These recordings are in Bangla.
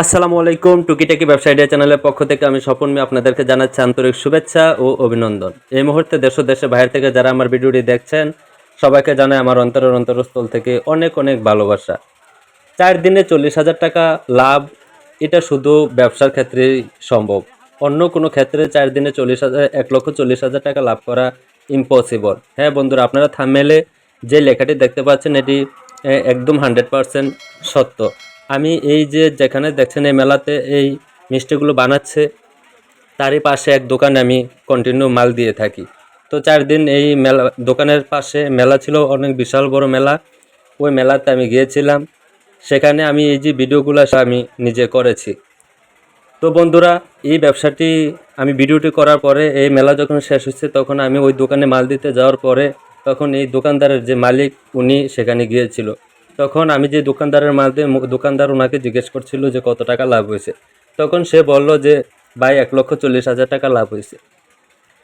আসসালামু আলাইকুম টুকিটাকি ব্যবসা আইডিয়া চ্যানেলের পক্ষ থেকে আমি স্বপন মি আপনাদেরকে জানাচ্ছি আন্তরিক শুভেচ্ছা ও অভিনন্দন। এই মুহূর্তে দেশ ও দেশের বাইরে থেকে যারা আমার ভিডিওটি দেখছেন, সবাইকে জানাই আমার অন্তরের অন্তরস্থল থেকে অনেক অনেক ভালোবাসা। চার দিনে চল্লিশ হাজার টাকা লাভ, এটা শুধু ব্যবসার ক্ষেত্রেই সম্ভব। অন্য কোনো ক্ষেত্রে চার দিনে চল্লিশ হাজার, এক লক্ষ চল্লিশ হাজার টাকা লাভ করা ইম্পসিবল হ্যাঁ বন্ধুরা, আপনারা থামেলে যে লেখাটি দেখতে পাচ্ছেন, এটি একদম হান্ড্রেড পারসেন্ট সত্য। আমি এই যে যেখানে দেখছেন এই মেলাতে এই মিষ্টিগুলো বানাচ্ছে, তারই পাশে এক দোকানে আমি কন্টিনিউ মাল দিয়ে থাকি। তো চার দিন এই মেলা, দোকানের পাশে মেলা ছিল, অনেক বিশাল বড় মেলা। ওই মেলাতে আমি গিয়েছিলাম। সেখানে আমি এই যে ভিডিওগুলো আমি নিজে করেছি। তো বন্ধুরা, এই ব্যবসাটি, আমি ভিডিওটি করার পরে এই মেলা যখন শেষ হচ্ছে তখন আমি ওই দোকানে মাল দিতে যাওয়ার পরে তখন এই দোকানদারের যে মালিক, উনি সেখানে গিয়েছিল। তখন আমি যে দোকানদারের মাল দিয়ে মু- দোকানদার ওনাকে জিজ্ঞেস করছিল যে কত টাকা লাভ হয়েছে। তখন সে বলল যে, ভাই, এক লক্ষ চল্লিশ হাজার টাকা লাভ হয়েছে।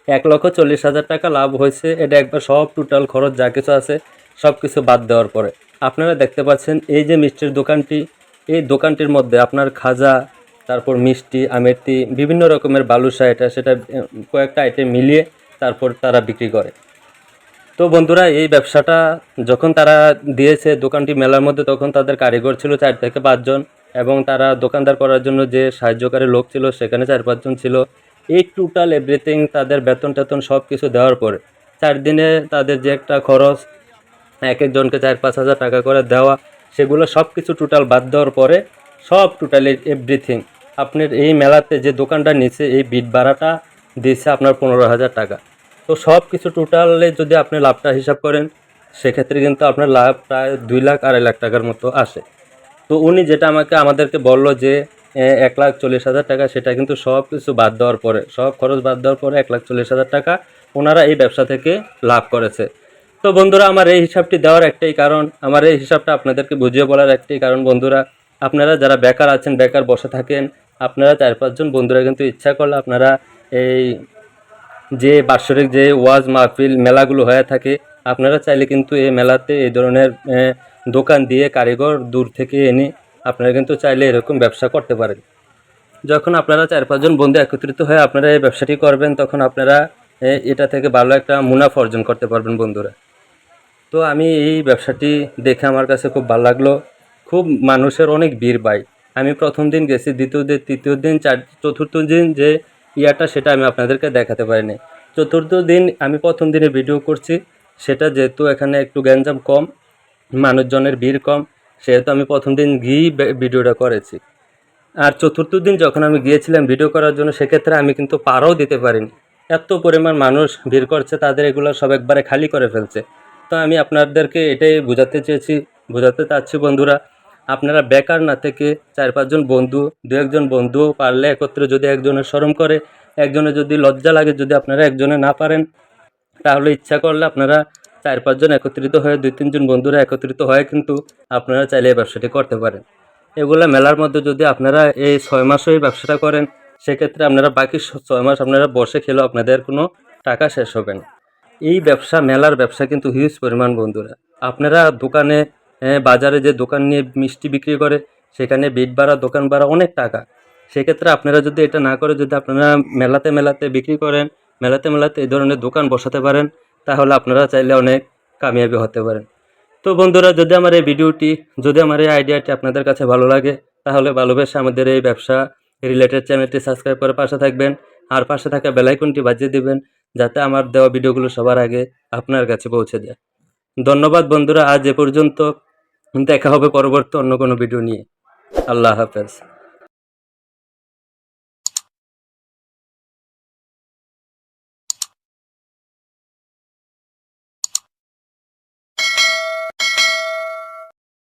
এক লক্ষ চল্লিশ হাজার টাকা লাভ হয়েছে, এটা একবার সব টোটাল খরচ যা কিছু আছে, সব কিছু বাদ দেওয়ার পরে। আপনারা দেখতে পাচ্ছেন, এই যে মিষ্টির দোকানটি, এই দোকানটির মধ্যে আপনার খাজা, তারপর মিষ্টি আমেরতি বিভিন্ন রকমের বালুসা এটা সেটা কয়েকটা আইটেম মিলিয়ে তারপর তারা বিক্রি করে। তো বন্ধুরা, এই ব্যবসাটা যখন তারা দিয়েছে দোকানটি মেলার মধ্যে, তখন তাদের কারিগর ছিল চার থেকে পাঁচজন এবং তারা দোকানদার করার জন্য যে সাহায্যকারী লোক ছিল, সেখানে চার পাঁচজন ছিল। এই টোটাল এভরিথিং তাদের বেতন টেতন সব কিছু দেওয়ার পরে, চার দিনে তাদের যে একটা খরচ, এক একজনকে চার পাঁচ হাজার টাকা করে দেওয়া, সেগুলো সব কিছু টোটাল বাদ দেওয়ার পরে সব টোটালি এভরিথিং আপনার এই মেলাতে যে দোকানটা নিচে, এই বিট ভাড়াটা দিচ্ছে আপনার পনেরো হাজার টাকা। তো সব কিছু টোটালে যদি আপনি লাভটা হিসাব করেন, সেক্ষেত্রে কিন্তু আপনার লাভ প্রায় দুই লাখ আড়াই লাখ টাকার মতো আসে তো উনি যেটা আমাকে, আমাদেরকে বলল যে এক লাখ চল্লিশ হাজার টাকা, সেটা কিন্তু সব কিছু বাদ দেওয়ার পরে, সব খরচ বাদ দেওয়ার পরে এক লাখ চল্লিশ হাজার টাকা ওনারা এই ব্যবসা থেকে লাভ করেছে। তো বন্ধুরা, আমার এই হিসাবটি দেওয়ার একটাই কারণ, আমার এই হিসাবটা আপনাদেরকে বুঝিয়ে বলার একটাই কারণ বন্ধুরা, আপনারা যারা বেকার আছেন, বেকার বসে থাকেন, আপনারা চার পাঁচজন বন্ধুরা কিন্তু ইচ্ছা করলে আপনারা এই যে বাৎসরিক যে ওয়াজ মাহফিল মেলাগুলো হয়ে থাকে, আপনারা চাইলে কিন্তু এই মেলাতে এই ধরনের দোকান দিয়ে কারিগর দূর থেকে এনে আপনারা কিন্তু চাইলে এরকম ব্যবসা করতে পারেন। যখন আপনারা চার পাঁচজন বন্ধু একত্রিত হয়ে আপনারা এই ব্যবসাটি করবেন, তখন আপনারা এটা থেকে ভালো একটা মুনাফা অর্জন করতে পারবেন বন্ধুরা। তো আমি এই ব্যবসাটি দেখে আমার কাছে খুব ভালো লাগল। খুব মানুষের অনেক ভিড় পাই আমি প্রথম দিন গেছি, দ্বিতীয় দিন, তৃতীয় দিন, চার, চতুর্থ দিন যে ইয়াটা সেটা আমি আপনাদেরকে দেখাতে পারিনি। চতুর্থ দিন আমি প্রথম দিনে ভিডিও করছি, সেটা যেহেতু এখানে একটু গ্যাঞ্জাম কম, মানুষজনের ভিড় কম, সেহেতু আমি প্রথম দিন গিয়েই ভিডিওটা করেছি। আর চতুর্থ দিন যখন আমি গিয়েছিলাম ভিডিও করার জন্য, সেক্ষেত্রে আমি কিন্তু পারও দিতে পারিনি। এত পরিমাণ মানুষ ভিড় করছে, তাদের এগুলো সব একবারে খালি করে ফেলছে। তো আমি আপনাদেরকে এটাই বোঝাতে চেয়েছি, বোঝাতে চাচ্ছি বন্ধুরা আপনারা বেকার না থেকে চার পাঁচজন বন্ধু, দু একজন বন্ধু পারলে একত্রে যদি একজনের শরম করে, একজনের যদি লজ্জা লাগে যদি আপনারা একজনে না পারেন, তাহলে ইচ্ছা করলে আপনারা চার পাঁচজন একত্রিত হয়ে দুই তিনজন বন্ধুরা একত্রিত হয়ে কিন্তু আপনারা চাইলে এই ব্যবসাটি করতে পারেন। এগুলো মেলার মধ্যে যদি আপনারা এই ছয় মাসও এই ব্যবসাটা করেন, সেক্ষেত্রে আপনারা বাকি ছয় মাস আপনারা বসে খেলেও আপনাদের কোনো টাকা শেষ হবে না। এই ব্যবসা, মেলার ব্যবসা কিন্তু হিউজ পরিমাণ বন্ধুরা। আপনারা দোকানে বাজারে যে দোকান নিয়ে মিষ্টি বিক্রি করে, সেখানে বিট ভাড়া, দোকান ভাড়া অনেক টাকা। সেক্ষেত্রে আপনারা যদি এটা না করে, যদি আপনারা মেলাতে মেলাতে বিক্রি করেন, মেলাতে মেলাতে এই ধরনের দোকান বসাতে পারেন, তাহলে আপনারা চাইলে অনেক কামিয়াবি হতে পারেন। তো বন্ধুরা, যদি আমার এই ভিডিওটি, যদি আমার এই আইডিয়াটি আপনাদের কাছে ভালো লাগে, তাহলে ভালোবেসে আমাদের এই ব্যবসা রিলেটেড চ্যানেলটি সাবস্ক্রাইব করে পাশে থাকবেন, আর পাশে থাকা বেলাইকনটি বাজিয়ে দিবেন, যাতে আমার দেওয়া ভিডিওগুলো সবার আগে আপনার কাছে পৌঁছে যায়। ধন্যবাদ বন্ধুরা, আজ এ পর্যন্ত। দেখা হবে পরবর্তী অন্য কোনো ভিডিও নিয়ে। আল্লাহ হাফেজ।